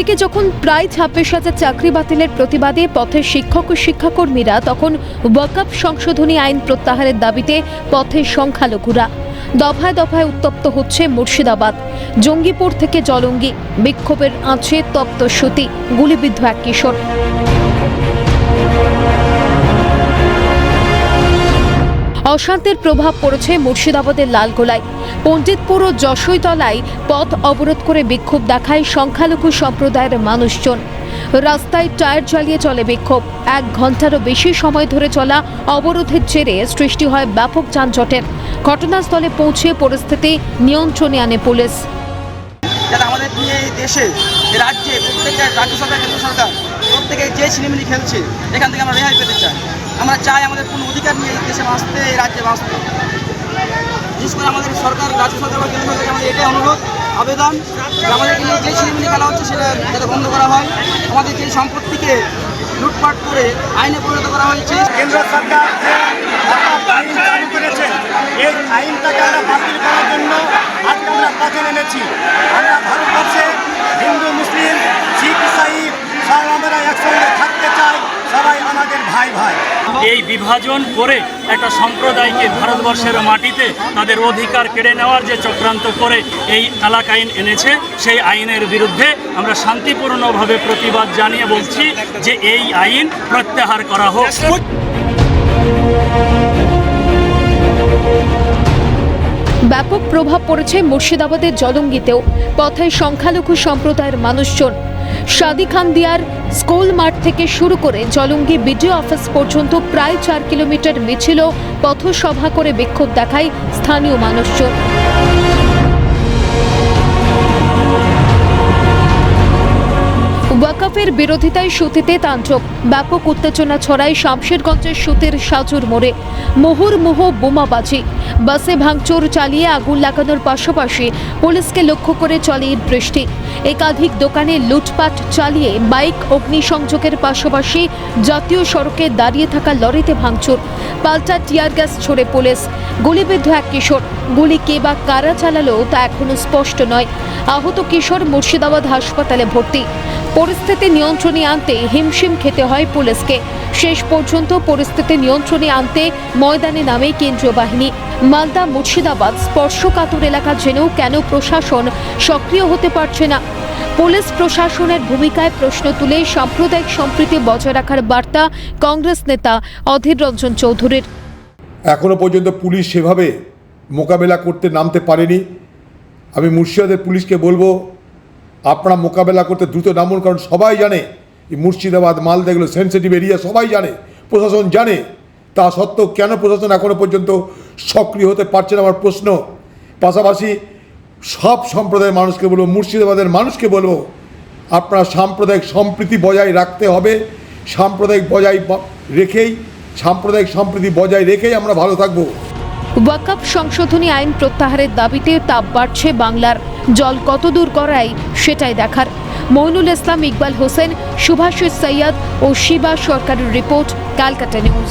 এদিকে যখন প্রায় ছাব্বিশ হাজার চাকরি বাতিলের প্রতিবাদে পথে শিক্ষক ও শিক্ষাকর্মীরা তখন ওয়াকআপ সংশোধনী আইন প্রত্যাহারের দাবিতে পথে সংখ্যালঘুরা দফায় দফায় উত্তপ্ত হচ্ছে মুর্শিদাবাদ, জঙ্গিপুর থেকে জলঙ্গি। বিক্ষোভের আছে তপ্ত সুতি, গুলিবিদ্ধ এক কিশোর। অশান্তির প্রভাব পড়েছে মুর্শিদাবাদের লালগোলায়। পণ্ডিতপুর ও যশৈতলায় পথ অবরোধ করে বিক্ষোভ দেখায় সংখ্যালঘু সম্প্রদায়ের মানুষজন। রাস্তায় টায়ার জ্বালিয়ে চলে বিক্ষোভ। এক ঘন্টারও বেশি সময় ধরে চলা অবরোধের জেরে সৃষ্টি হয় ব্যাপক যানজটের। ঘটনাস্থলে পৌঁছে পরিস্থিতি নিয়ন্ত্রণে আনে পুলিশ। আমাদের নিয়ে এই দেশে রাজ্যে প্রত্যেকটা রাজ্য সরকার, কেন্দ্র সরকার, প্রত্যেকে যে ছিনিমিনি খেলছে, এখান থেকে আমরা রেহাই পেতে চাই। আমরা চাই আমাদের কোনো অধিকার নিয়ে এই দেশে বাঁচতে, এই রাজ্যে বাঁচতে। বিশেষ করে আমাদের সরকার, রাজ্য সরকার বা কেন্দ্র আমাদের এটাই অনুরোধ, আবেদন আমাদের নিয়ে যে ছিনিমিনি খেলা হচ্ছে সেটা যাতে বন্ধ করা হয়। আমাদের যে সম্পত্তিকে লুটপাট করে আইনে পরিণত করা হয়েছে, কেন্দ্র সরকার আইন করেছে। এই আইনটাকে আমরা বাতিল করার জন্য আজকে আমরা পথে নেমেছি আমরা ভারতবর্ষে হিন্দু মুসলিম শিখ ইসাই সব আমরা একসঙ্গে থাকতে চাই সবাই আমাদের ভাই ভাই। এই বিভাজন করে একটা সম্প্রদায়কে ভারতবর্ষের মাটিতে তাদের অধিকার কেড়ে নেওয়ার যে চক্রান্ত করে এই তালাক আইন এনেছে সেই আইনের বিরুদ্ধে আমরা শান্তিপূর্ণভাবে প্রতিবাদ জানিয়ে বলছি যে এই আইন প্রত্যাহার করা হোক। ব্যাপক প্রভাব পড়েছে মুর্শিদাবাদের জলঙ্গিতেও। পথে সংখ্যালঘু সম্প্রদায়ের মানুষজন শাদি খান দিয়ার স্কুল মাঠ থেকে শুরু করে জলঙ্গি বিডিও অফিস পর্যন্ত প্রায় চার কিলোমিটার মিছিল পথসভা করে বিক্ষোভ দেখায় স্থানীয় মানুষজন। ওয়াকফের বিরোধিতায় সুতিতে তাণ্ডব, ব্যাপক উত্তেজনা ছড়ায় শামশেরগঞ্জের সুতির সাজুর মোড়ে। মুহুর্মুহ বোমাবাজি বাসে ভাঙচুর চালিয়ে আগুন লাগানোর পাশাপাশি পুলিশকে লক্ষ্য করে চলে ইট বৃষ্টি। একাধিক দোকানে লুটপাট চালিয়ে বাইক অগ্নিসংযোগের পাশাপাশি জাতীয় সড়কে দাঁড়িয়ে থাকা লরিতে ভাঙচুর। পাল্টা টিয়ার গ্যাস ছড়ে পুলিশ। গুলিবিদ্ধ এক কিশোর। গুলি কে বা কারা চালালো তা এখনও স্পষ্ট নয়। আহত কিশোর মুর্শিদাবাদ হাসপাতালে ভর্তি। পরিস্থিতি নিয়ন্ত্রণে আনতে হিমশিম খেতে হয় পুলিশকে। শেষ পর্যন্ত পরিস্থিতি নিয়ন্ত্রণে আনতে ময়দানে নামে কেন্দ্রীয় বাহিনী। মালদা মুর্শিদাবাদ স্পর্শকাতর এলাকা জেনেও কেন প্রশাসন সক্রিয় হতে পারছে না? পুলিশ প্রশাসনের ভূমিকায় প্রশ্ন তুলে সাম্প্রদায়িক সম্প্রীতি বজায় রাখার বার্তা কংগ্রেস নেতা অধীর রঞ্জন চৌধুরীর। এখনও পর্যন্ত পুলিশ সেভাবে মোকাবেলা করতে নামতে পারেনি। আমি মুর্শিদাবাদের পুলিশকে বলব, আপনারা মোকাবেলা করতে দ্রুত নামুন, কারণ সবাই জানে এই মুর্শিদাবাদ, মালদা এগুলো সেন্সিটিভ এরিয়া সবাই জানে, প্রশাসন জানে। তা সত্ত্বেও কেন প্রশাসন এখনও পর্যন্ত সক্রিয় হতে পারছে না আমার প্রশ্ন। পাশাপাশি সব সম্প্রদায়ের মানুষকে বলব, মুর্শিদাবাদের মানুষকে বলব, আপনারা সাম্প্রদায়িক সম্প্রীতি বজায় রাখতে হবে। সাম্প্রদায়িক বজায় রেখেই, সাম্প্রদায়িক সম্প্রীতি বজায় রেখেই আমরা ভালো থাকব। ওয়াকআপ সংশোধনী আইন প্রত্যাহারের দাবিতে তাপ বাড়ছে বাংলার। জল কত দূর করায় সেটাই দেখার। মইনুল ইসলাম ইকবাল হোসেন সুভাষিস সৈয়দ ও শিবা সরকারের রিপোর্ট, ক্যালকাটা নিউজ।